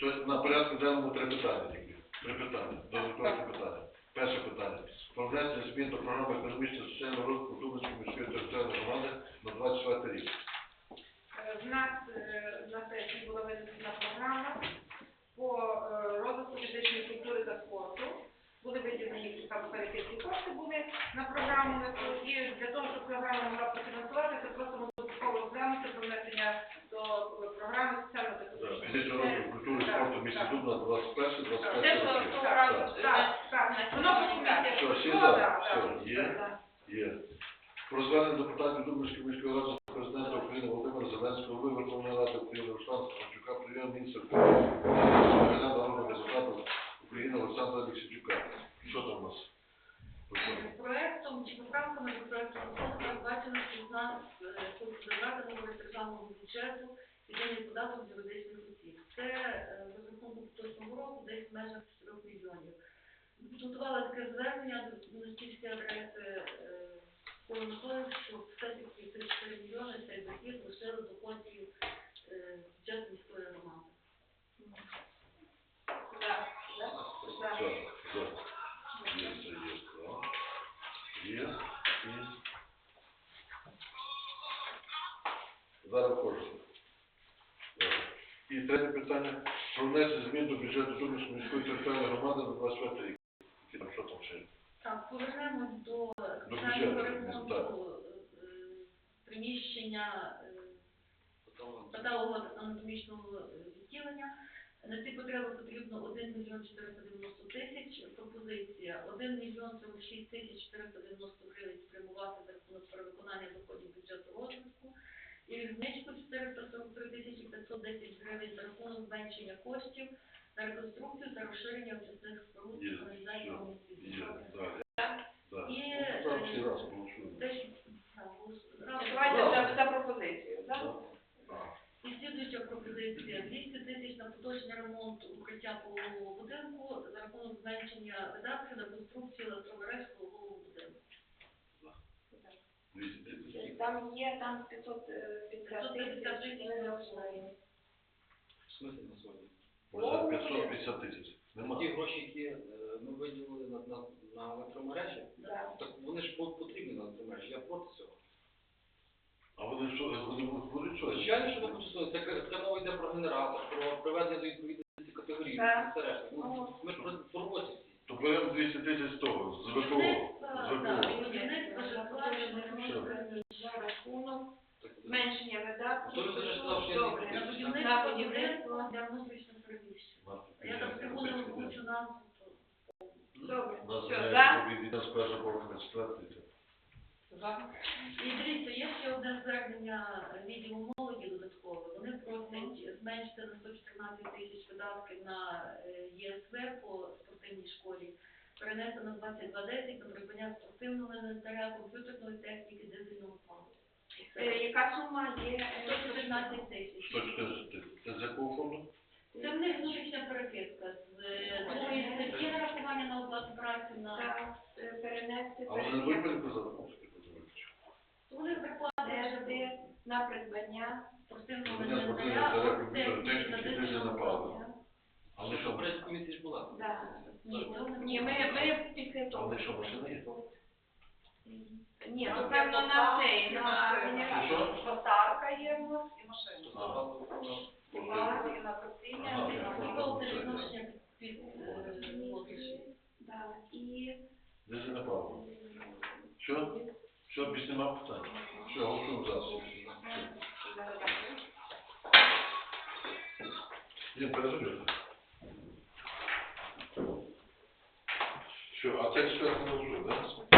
Сьогодні на порядку денному три питання тільки. Три питання. Додаткові питання. Перше питання. Про внесення змін до програми економічного соціального розвитку Дубинської міської територіальної громади на 24 рік. Е, В нас е, на сесії була винесена програма по е, розвитку фізичної культури та спорту. Були виділені там перекидні кошти були на програму і для того, щоб програма могла профінансуватися, просимо додатково розглянути про внесення до е, програми соціального Так, Фізичного розвитку культури спорту в місті. Дубна 21 Це 25 що, років. Так. раз- так, так, воно по комісіях. Що, всі Ну, за? так, Все, так, є? так. Є. Про звернення депутатів Дубинської міської ради до президента України Володимира Зеленського, голови Верховної Ради України Руслана Стефанчука, прем'єр-міністра України, народного депутата України Олександра Олексійчука. Що там у нас? Проектом чи поправками до проекту закону передбачено, що в нас тут забрати нового бюджету єдиний податок з юридичних осіб. Це за рахунку поточного року десь в межах 4 мільйонів. Підготували таке звернення до міністерські адреси Зараз входжу. І третє питання. Про внесення змін до бюджету Дубинської міської територіальної громади на 25 рік. Які там, що там ще? Так, повернемось до До капітального бюджету, так. ремонту е, приміщення е, патологоанатомічного е, відділення. На ці потреби потрібно 1 мільйон 490 тисяч. Пропозиція 1 мільйон 46 тисяч 490 гривень спрямувати за рахунок перевиконання доходів бюджету розвитку. І різничку 443 тисячі 510 гривень за рахунок зменшення коштів на реконструкцію та розширення очисних споруд Є, каналізації все. Є. Так. І, Ну, всі е, раз голосуємо. Раз. Давайте за, за пропозицію. І слідуюча пропозиція 200 тисяч на поточний ремонт укриття полового будинку за рахунок зменшення видатків на конструкцію електромереж полового будинку. 200 тисяч. Там є, там 550 550 тисяч. тисяч ми не на освоїмо. В смислі на сьогодні? Може 550 тисяч. Нема. Ті гроші, які е, ми виділили на, на, на електромережі, Да. так вони ж потрібні на електромережі. Я проти цього. А вони що, вони будуть що? Звичайно, що ми хочемо. Це, це, мова йде про генератор, про приведення до відповідності категорії. Все решта. Ну, ми ж про, про роботі всі. То беремо 200 тисяч з того, з ВПО. Так, ВПО. будівництво житла, Що? За рахунок зменшення видатків. То сказав, що Добре. на На будівництво будівництво. для внутрішнього переміщення. Я там трибуни озвучу назву. Добре. Все, за? І дивіться, є ще одне звернення відділу молоді. Вони просять зменшити на 114 тисяч видатків на е, ЄСВ по спортивній школі, перенести на 2210 на придбання спортивного інвентаря, комп'ютерної техніки, дизельного палива. Е, Яка сума є? е, 114 тисяч. 114 тисяч. Це з якого фонду? Це в них внутрішня перекидка з е, другої статті нарахування на оплату праці на Так, е, перенести А вони не будуть переказати? вони зарплати на придбання. спортивного інвентаря, інвентаря, техніки дизельного палива. Але що, перед комісії ж була? Да. Ні, це вони Ні, ми, ми після того. вони що, машини є? Ні, то певно на цей, на Що? Посадка є в нас і машина. І на Ага, я відношення е. Да, і Дизельне паливо. Що? Що, більш нема питань? Що, голосуємо за всі. Ні, перезабір. Що, а це четвертий не голосує, так?